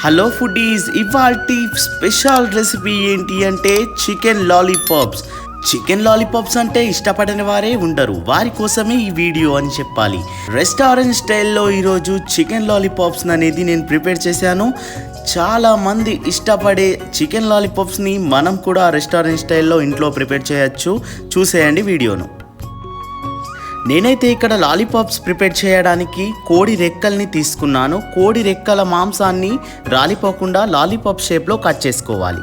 Hello foodies ఇవాల్టి special recipe ఏంటి అంటే చికెన్ లాలీపాప్స్. చికెన్ లాలీపాప్స్ అంటే ఇష్టపడని వారే ఉండరు వారి కోసమే ఈ వీడియో అని చెప్పాలి. రెస్టారెంట్ స్టైల్లో ఈరోజు చికెన్ లాలీపాప్స్ అనేది నేను ప్రిపేర్ చేశాను. చాలా మంది ఇష్టపడే చికెన్ లాలీపాప్స్ని మనం కూడా రెస్టారెంట్ స్టైల్లో ఇంట్లో ప్రిపేర్ చేయొచ్చు. చూసేయండి వీడియోను. నేనైతే ఇక్కడ లాలీపాప్స్ ప్రిపేర్ చేయడానికి కోడి రెక్కల్ని తీసుకున్నాను. కోడి రెక్కల మాంసాన్ని రాలిపోకుండా లాలీపాప్ షేప్లో కట్ చేసుకోవాలి.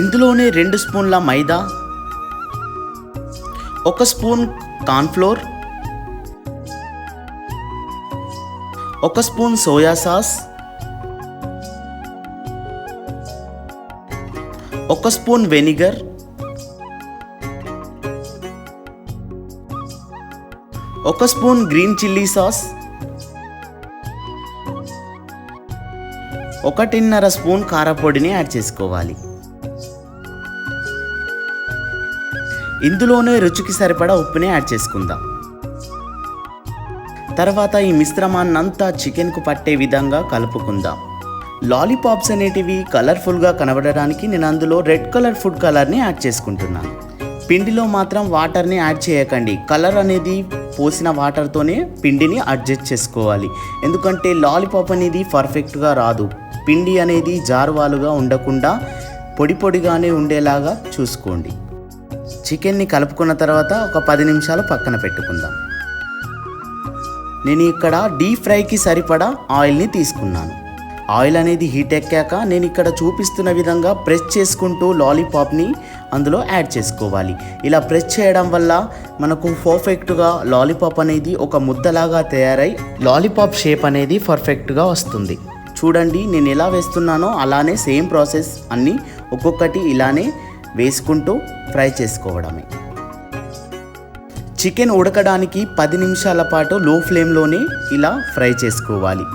ఇందులోనే రెండు స్పూన్ల మైదా ఒక స్పూన్ కార్న్ఫ్లోర్ ఒక స్పూన్ సోయా సాస్ ఒక స్పూన్ వెనిగర్ ఒక స్పూన్ గ్రీన్ చిల్లీ సాస్ ఒకటిన్నర స్పూన్ కారపొడిని యాడ్ చేసుకోవాలి. ఇందులోనే రుచికి సరిపడా ఉప్పుని యాడ్ చేసుకుందాం. తర్వాత ఈ మిశ్రమాన్నంతా చికెన్కు పట్టే విధంగా కలుపుకుందాం. లాలీపాప్స్ అనేటివి కలర్ఫుల్గా కనబడడానికి నేను అందులో రెడ్ కలర్ ఫుడ్ కలర్ని యాడ్ చేసుకుంటున్నాను. పిండిలో మాత్రం వాటర్ని యాడ్ చేయకండి. కలర్ అనేది పోసిన వాటర్తోనే పిండిని అడ్జస్ట్ చేసుకోవాలి. ఎందుకంటే లాలీపాప్ అనేది పర్ఫెక్ట్గా రాదు. పిండి అనేది జారువాలుగా ఉండకుండా పొడి పొడిగానే ఉండేలాగా చూసుకోండి. చికెన్ని కలుపుకున్న తర్వాత ఒక పది నిమిషాలు పక్కన పెట్టుకుందాం. నేను ఇక్కడ డీప్ ఫ్రైకి సరిపడా ఆయిల్ని తీసుకున్నాను. ఆయిల్ అనేది హీట్ ఎక్కాక నేను ఇక్కడ చూపిస్తున్న విధంగా ప్రెస్ చేసుకుంటూ లాలీపాప్ని అందులో యాడ్ చేసుకోవాలి. ఇలా ప్రెస్ చేయడం వల్ల మనకు పర్ఫెక్ట్గా లాలీపాప్ అనేది ఒక ముద్దలాగా తయారై లాలీపాప్ షేప్ అనేది పర్ఫెక్ట్గా వస్తుంది. చూడండి నేను ఎలా వేస్తున్నానో అలానే సేమ్ ప్రాసెస్ అన్నీ ఒక్కొక్కటి ఇలానే వేసుకుంటూ ఫ్రై చేసుకోవడమే. చికెన్ ఉడకడానికి పది నిమిషాల పాటు లో ఫ్లేమ్లోనే ఇలా ఫ్రై చేసుకోవాలి.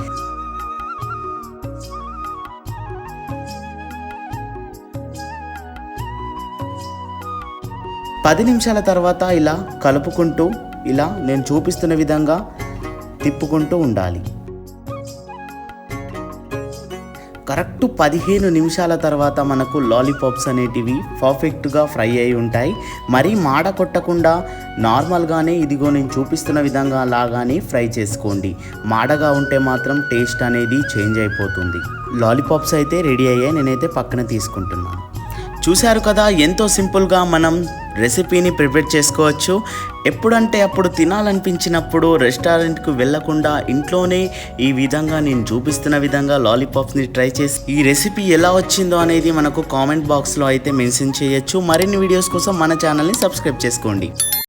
పది నిమిషాల తర్వాత ఇలా కలుపుకుంటూ ఇలా నేను చూపిస్తున్న విధంగా తిప్పుకుంటూ ఉండాలి. కరెక్ట్ పదిహేను నిమిషాల తర్వాత మనకు లాలీపాప్స్ అనేటివి పర్ఫెక్ట్గా ఫ్రై అయి ఉంటాయి. మరీ మాడ కొట్టకుండా నార్మల్గానే ఇదిగో నేను చూపిస్తున్న విధంగా లాగానే ఫ్రై చేసుకోండి. మాడగా ఉంటే మాత్రం టేస్ట్ అనేది చేంజ్ అయిపోతుంది. లాలీపాప్స్ అయితే రెడీ అయ్యాయి. నేనైతే పక్కన తీసుకుంటున్నాను. చూశారు కదా ఎంతో సింపుల్గా మనం రెసిపీని ప్రిపేర్ చేసుకోవచ్చు. ఎప్పుడంటే అప్పుడు తినాలనిపించినప్పుడు రెస్టారెంట్కు వెళ్ళకుండా ఇంట్లోనే ఈ విధంగా నేను చూపిస్తున్న విధంగా లాలీపాప్స్ని ట్రై చేసి ఈ రెసిపీ ఎలా వచ్చిందో అనేది మనకు కామెంట్ బాక్స్లో అయితే మెన్షన్ చేయొచ్చు. మరిన్ని వీడియోస్ కోసం మన ఛానల్ని సబ్స్క్రైబ్ చేసుకోండి.